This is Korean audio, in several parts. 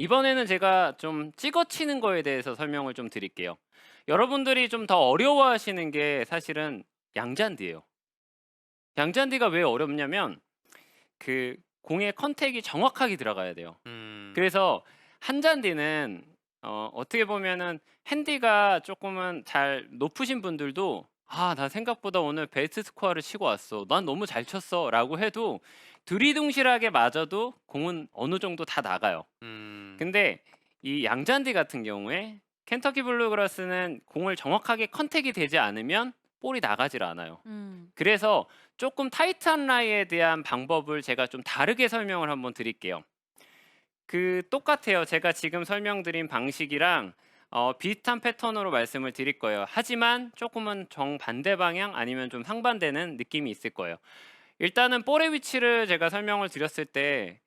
이번에는 제가 좀 찍어 치는 거에 대해서 설명을 좀 드릴게요. 여러분들이 좀 더 어려워하시는 게 사실은 양잔디예요. 양잔디가 왜 어렵냐면 그 공의 컨택이 정확하게 들어가야 돼요. 음. 그래서 한 잔디는 어, 어떻게 보면은 핸디가 조금은 잘 높으신 분들도 아, 나 생각보다 오늘 베스트 스코어를 치고 왔어. 난 너무 잘 쳤어. 라고 해도 두리둥실하게 맞아도 공은 어느 정도 다 나가요. 음. 근데 이 양잔디 같은 경우에 켄터키 블루그라스는 공을 정확하게 컨택이 되지 않으면 볼이 나가질 않아요. 음. 그래서 조금 타이트한 라이에 대한 방법을 제가 좀 다르게 설명을 한번 드릴게요. 그 똑같아요. 제가 지금 설명드린 방식이랑 어, 비슷한 패턴으로 말씀을 드릴 거예요. 하지만 조금은 정반대 방향 아니면 좀 상반되는 느낌이 있을 거예요. 일단은 볼의 위치를 제가 설명을 드렸을 때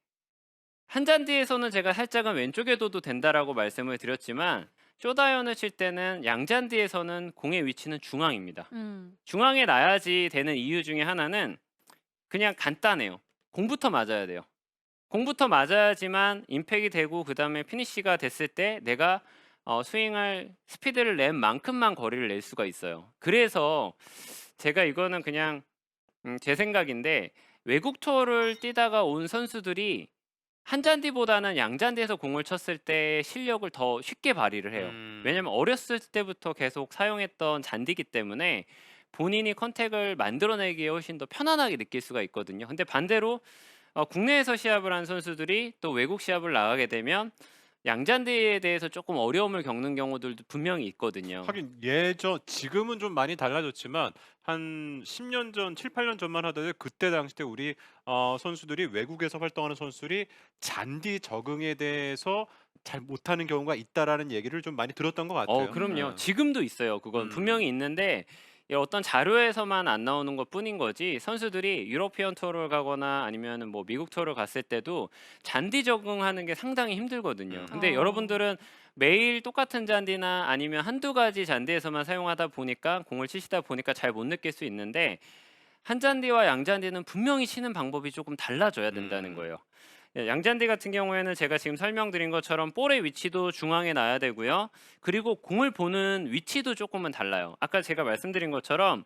한 잔디에서는 제가 살짝은 왼쪽에 둬도 된다라고 말씀을 드렸지만 쇼다이언을 칠 때는 양잔디에서는 공의 위치는 중앙입니다. 음. 중앙에 놔야지 되는 이유 중에 하나는 그냥 간단해요. 공부터 맞아야 돼요. 공부터 맞아야지만 임팩이 되고 그 다음에 피니시가 됐을 때 내가 어, 스윙할 스피드를 낸 만큼만 거리를 낼 수가 있어요. 그래서 제가 이거는 그냥 음, 제 생각인데 외국 투어를 뛰다가 온 선수들이 한 잔디보다는 양잔디에서 공을 쳤을 때 실력을 더 쉽게 발휘를 해요. 음. 왜냐면 어렸을 때부터 계속 사용했던 잔디기 때문에 본인이 컨택을 만들어내기에 훨씬 더 편안하게 느낄 수가 있거든요. 근데 반대로 어, 국내에서 시합을 한 선수들이 또 외국 시합을 나가게 되면 양잔디에 대해서 조금 어려움을 겪는 경우들도 분명히 있거든요. 하긴 예전 지금은 좀 많이 달라졌지만 한 10년 전, 7, 8년 전만 하더라도 그때 당시 때 우리 어, 선수들이 외국에서 활동하는 선수들이 잔디 적응에 대해서 잘 못하는 경우가 있다라는 얘기를 좀 많이 들었던 것 같아요. 어, 그럼요. 네. 지금도 있어요. 그건 음. 분명히 있는데 이 어떤 자료에서만 안 나오는 것 뿐인 거지 선수들이 유로피언 투어를 가거나 아니면 뭐 미국 투어를 갔을 때도 잔디 적응하는 게 상당히 힘들거든요. 음. 근데 어. 여러분들은 매일 똑같은 잔디나 아니면 한두 가지 잔디에서만 사용하다 보니까 공을 치시다 보니까 잘 못 느낄 수 있는데 한 잔디와 양 잔디는 분명히 치는 방법이 조금 달라져야 된다는 음. 거예요. 예, 양잔디 같은 경우에는 제가 지금 설명드린 것처럼 볼의 위치도 중앙에 놔야 되고요. 그리고 공을 보는 위치도 조금은 달라요. 아까 제가 말씀드린 것처럼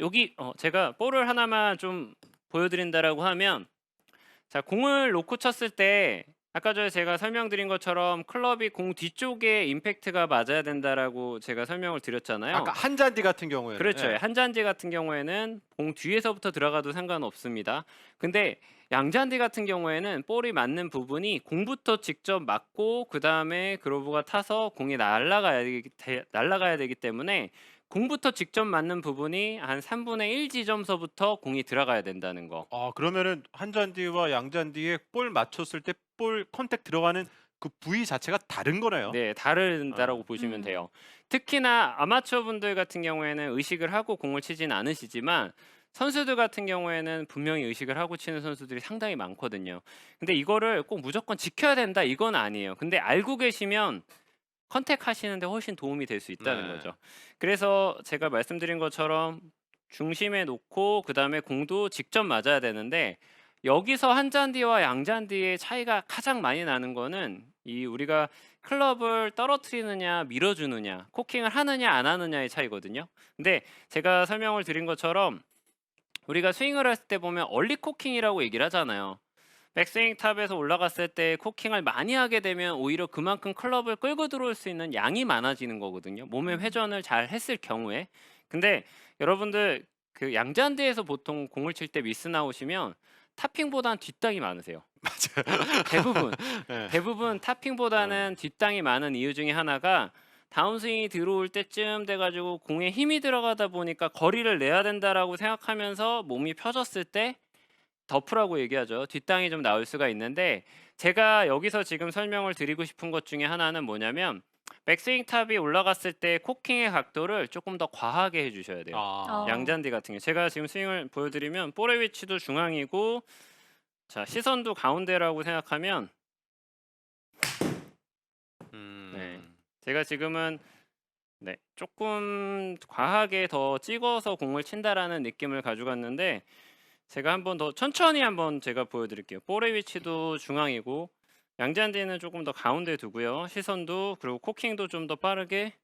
여기 어, 제가 볼을 하나만 좀 보여드린다라고 하면 자 공을 놓고 쳤을 때 아까 전에 제가 설명드린 것처럼 클럽이 공 뒤쪽에 임팩트가 맞아야 된다라고 제가 설명을 드렸잖아요. 아까 한 잔디 같은 경우에는 그렇죠. 예. 한잔디 같은 경우에는 공 뒤에서부터 들어가도 상관없습니다. 근데 양잔디 같은 경우에는 볼이 맞는 부분이 공부터 직접 맞고 그 다음에 그로브가 타서 공이 날아가야 되기, 대- 날아가야 되기 때문에 공부터 직접 맞는 부분이 한 3분의 1 지점서부터 공이 들어가야 된다는 거. 아 그러면은 한 잔디와 양 잔디에 볼 맞췄을 때 볼 컨택 들어가는 그 부위 자체가 다른 거네요. 네, 다르다라고 보시면 음. 돼요. 특히나 아마추어 분들 같은 경우에는 의식을 하고 공을 치진 않으시지만 선수들 같은 경우에는 분명히 의식을 하고 치는 선수들이 상당히 많거든요. 근데 이거를 꼭 무조건 지켜야 된다 이건 아니에요. 근데 알고 계시면 컨택 하시는데 훨씬 도움이 될 수 있다는 네. 거죠. 그래서 제가 말씀드린 것처럼 중심에 놓고 그 다음에 공도 직접 맞아야 되는데 여기서 한 잔디와 양 잔디의 차이가 가장 많이 나는 거는 이 우리가 클럽을 떨어뜨리느냐 밀어주느냐 코킹을 하느냐 안 하느냐의 차이거든요. 근데 제가 설명을 드린 것처럼 우리가 스윙을 했을 때 보면 얼리 코킹이라고 얘기를 하잖아요. 백스윙 탑에서 올라갔을 때 코킹을 많이 하게 되면 오히려 그만큼 클럽을 끌고 들어올 수 있는 양이 많아지는 거거든요. 몸의 회전을 잘 했을 경우에. 근데 여러분들 그 양잔디에서 보통 공을 칠 때 미스 나오시면 타핑보다는 뒷땅이 많으세요. 맞아요. 대부분 예. 대부분 타핑보다는 뒷땅이 많은 이유 중에 하나가 다운스윙이 들어올 때쯤 돼가지고 공에 힘이 들어가다 보니까 거리를 내야 된다라고 생각하면서 몸이 펴졌을 때 더프라고 얘기하죠. 뒷땅이 좀 나올 수가 있는데 제가 여기서 지금 설명을 드리고 싶은 것 중에 하나는 뭐냐면 백스윙 탑이 올라갔을 때 코킹의 각도를 조금 더 과하게 해주셔야 돼요. 아. 어. 양잔디 같은 경우 제가 지금 스윙을 보여드리면 볼의 위치도 중앙이고 자 시선도 가운데라고 생각하면 음. 네. 제가 지금은 네, 조금 과하게 더 찍어서 공을 친다라는 느낌을 가져갔는데 제가 한번 더 천천히 한번 제가 보여드릴게요. 볼의 위치도 중앙이고 양잔디는 조금 더 가운데 두고요. 시선도 그리고 코킹도 좀 더 빠르게.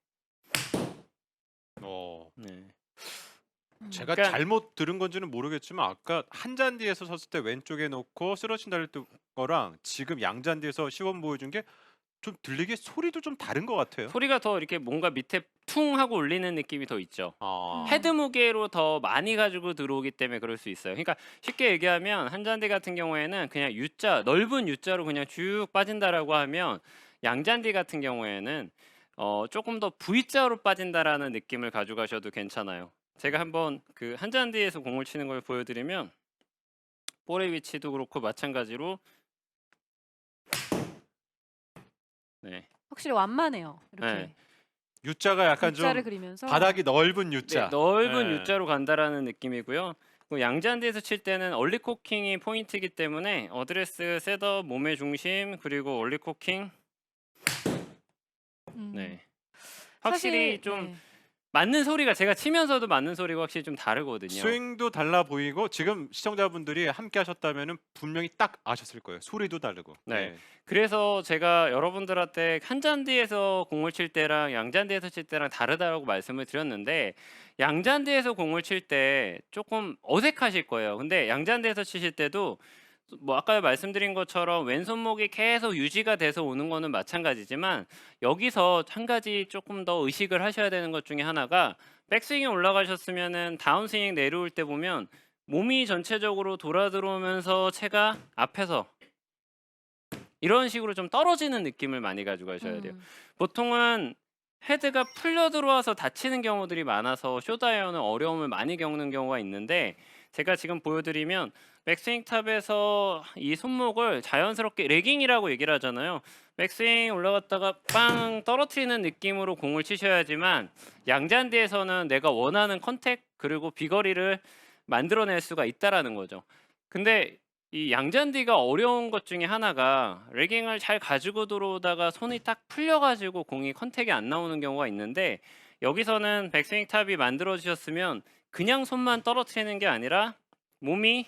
어. 네. 음. 제가 그러니까- 잘못 들은 건지는 모르겠지만 아까 한 잔디에서 섰을 때 왼쪽에 놓고 쓰러진다를 거랑 지금 양 잔디에서 시범 보여준 게 좀 들리게 소리도 좀 다른 것 같아요. 소리가 더 이렇게 뭔가 밑에 퉁 하고 울리는 느낌이 더 있죠. 아. 헤드 무게로 더 많이 가지고 들어오기 때문에 그럴 수 있어요. 그러니까 쉽게 얘기하면 한잔디 같은 경우에는 그냥 U자 넓은 U자로 그냥 쭉 빠진다라고 하면 양잔디 같은 경우에는 어, 조금 더 V자로 빠진다라는 느낌을 가져가셔도 괜찮아요. 제가 한번 그 한잔디에서 공을 치는 걸 보여드리면 볼의 위치도 그렇고 마찬가지로 네, 확실히 완만해요. 이렇게 네. U자가 약간 좀 U자를 그리면서 바닥이 넓은 U자. 네, 넓은 네. U자로 간다라는 느낌이고요. 그 양잔디에서 칠 때는 얼리 코킹이 포인트이기 때문에 어드레스, 셋업, 몸의 중심 그리고 얼리 코킹 음. 네. 확실히 사실, 좀 네. 맞는 소리가 제가 치면서도 맞는 소리가 확실히 좀 다르거든요. 스윙도 달라 보이고 지금 시청자분들이 함께 하셨다면은 분명히 딱 아셨을 거예요. 소리도 다르고. 네. 그래서 제가 여러분들한테 한 잔디에서 공을 칠 때랑 양잔디에서 칠 때랑 다르다고 말씀을 드렸는데 양잔디에서 공을 칠 때 조금 어색하실 거예요. 근데 양잔디에서 치실 때도 뭐 아까 말씀드린 것처럼 왼손목이 계속 유지가 돼서 오는 거는 마찬가지지만 여기서 한 가지 조금 더 의식을 하셔야 되는 것 중에 하나가 백스윙에 올라가셨으면은 다운스윙 내려올 때 보면 몸이 전체적으로 돌아 들어오면서 채가 앞에서 이런 식으로 좀 떨어지는 느낌을 많이 가지고 가셔야 돼요. 음. 보통은 헤드가 풀려 들어와서 다치는 경우들이 많아서 쇼다이어는 어려움을 많이 겪는 경우가 있는데 제가 지금 보여드리면 백스윙 탑에서 이 손목을 자연스럽게 레깅이라고 얘기를 하잖아요. 백스윙 올라갔다가 빵 떨어뜨리는 느낌으로 공을 치셔야지만 양잔디에서는 내가 원하는 컨택 그리고 비거리를 만들어낼 수가 있다라는 거죠. 근데 이 양잔디가 어려운 것 중에 하나가 레깅을 잘 가지고 들어오다가 손이 딱 풀려가지고 공이 컨택이 안 나오는 경우가 있는데 여기서는 백스윙 탑이 만들어지셨으면 그냥 손만 떨어뜨리는 게 아니라 몸이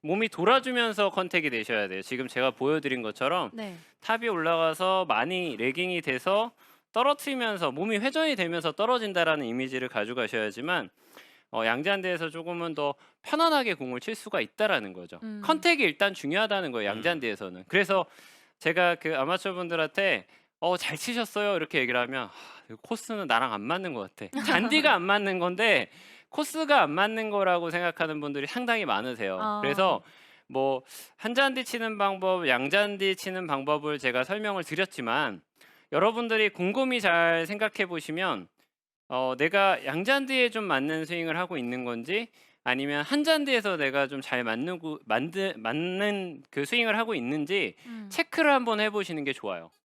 몸이 돌아주면서 컨택이 되셔야 돼요. 지금 제가 보여드린 것처럼 네. 탑이 올라가서 많이 레깅이 돼서 떨어뜨리면서 몸이 회전이 되면서 떨어진다라는 이미지를 가져가셔야지만 어, 양잔디에서 조금은 더 편안하게 공을 칠 수가 있다라는 거죠. 음. 컨택이 일단 중요하다는 거예요. 양잔디에서는. 그래서 제가 그 아마추어 분들한테 어, 잘 치셨어요 이렇게 얘기를 하면 하, 코스는 나랑 안 맞는 것 같아. 잔디가 안 맞는 건데 코스가 안 맞는 거라고 생각하는 분들이 상당히 많으세요. 아. 그래서 뭐 한 잔디 치는 방법, 양잔디 치는 방법을 제가 설명을 드렸지만 여러분들이 곰곰이 잘 생각해 보시면 어, 내가 양잔디에 좀 맞는 스윙을 하고 있는 건지 아니면 한 잔디에서 내가 좀 잘 맞는 구- 만드, 맞는 그 스윙을 하고 있는지 음. 체크를 한번 해 보시는 게 좋아요.